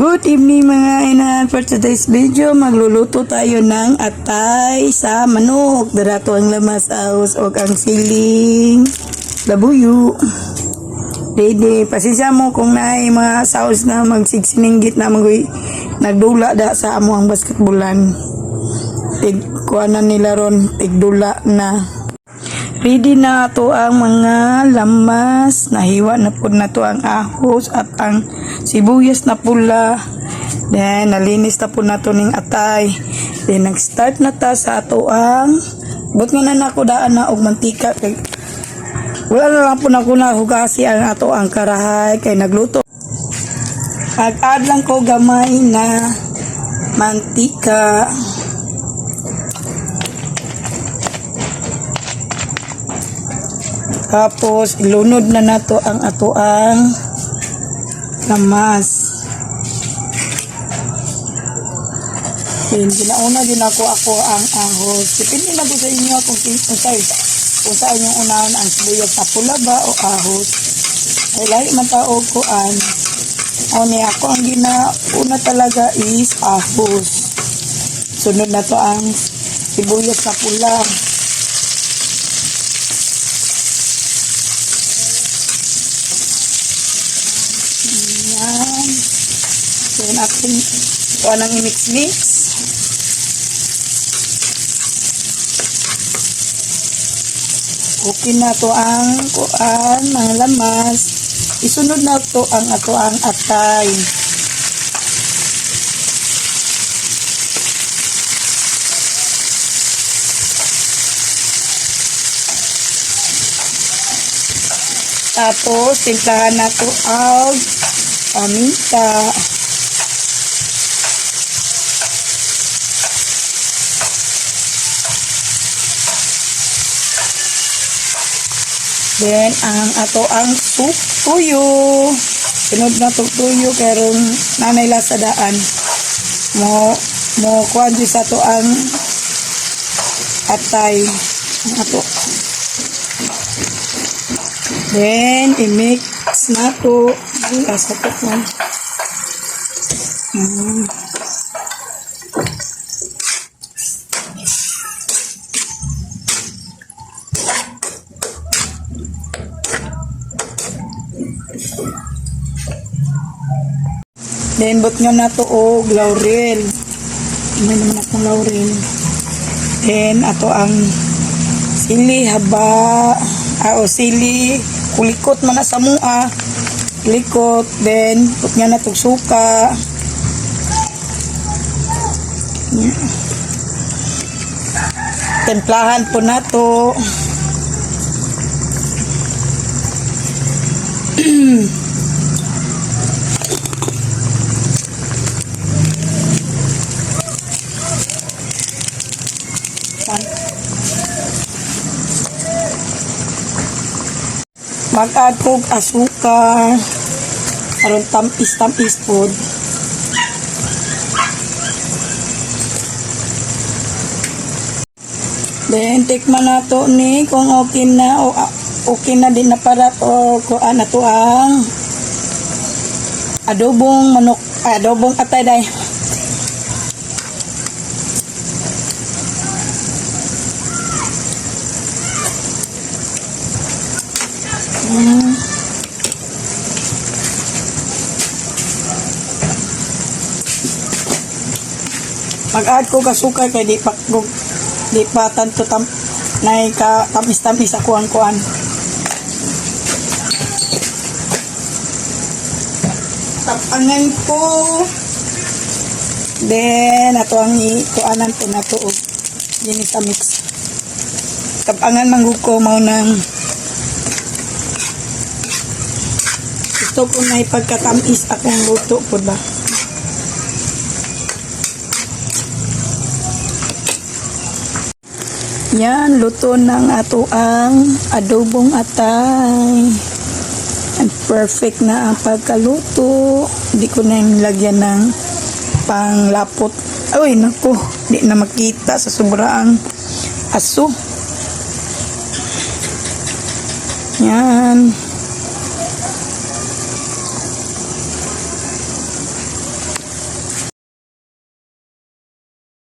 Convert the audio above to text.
Good evening mga inan. For today's video, magluluto tayo ng atay sa manok. Darato ang lamas aus o ang siling labuyo. Dede, pasensya mo kung naay mga saus na magsigsiningit na magoy nagdula da sa amo ang basketbulan. Tig nila ron tigdula na. Ready na to ang mga lamas. Nahiwa na po na to ang ahos at ang sibuyas na pula. Then, nalinis na po na to ning atay. Then, nag-start na ta sa ato ang But nga na nako daan na og mantika kay wala na lang po na ko nahugasi ang ato ang karahay kay nagluto. Ag-add lang ko gamay na mantika. Tapos, ilunod na nato ang ato ang lamas. Then, ginauna din ako ako ang ahos. Depende na po sa inyo kung, kung sa kung sa inyong unahan ang sibuyas na pula ba o ahos. Ay, lahi man ko an. O niya ako ang ginauna talaga is ahos. Sunod na to ang sibuyas na pula. Yan. Then, ating kuha nang i-mix-mix. Okay na to ang kuan, mga lamas. Isunod na to ang ato ang atay. Tapos, timplahan na to ang paminta. Then, ang ato ang tuyo. Sunod na to tuyo karon nanay lasa daan. Mo mo kuan di sa to ang atay. Ang ato. Then, i-mix na to. Lasa to ko. Hmm. Then, nga na to og laurel. May naman akong laurel. Then, ato ang sili, haba, ah, o sili, kulikot man na sa mua. Kulikot, then, bot nga na to suka. Templahan po na to. Mag-add kog asukar. Aron tamis tamis pod then tikman na to ni kung okay na o okay na din na para o kung ano to ang adobong manok adobong atay day Mm. Mag-add ko kasukay kay di pa di pa tanto tam nay ka tamis-tamis ako ang kuan. Tapangan ko. Then ato ang ikuanan ko na to og dini sa mix. Tapangan manggug ko mao nang gusto na ipagkatamis akong luto po ba. Yan, luto ng ato ang adobong atay. And perfect na ang pagkaluto. Hindi ko na yung lagyan ng panglapot. Ay, naku, di na makita sa sobrang aso. Yan.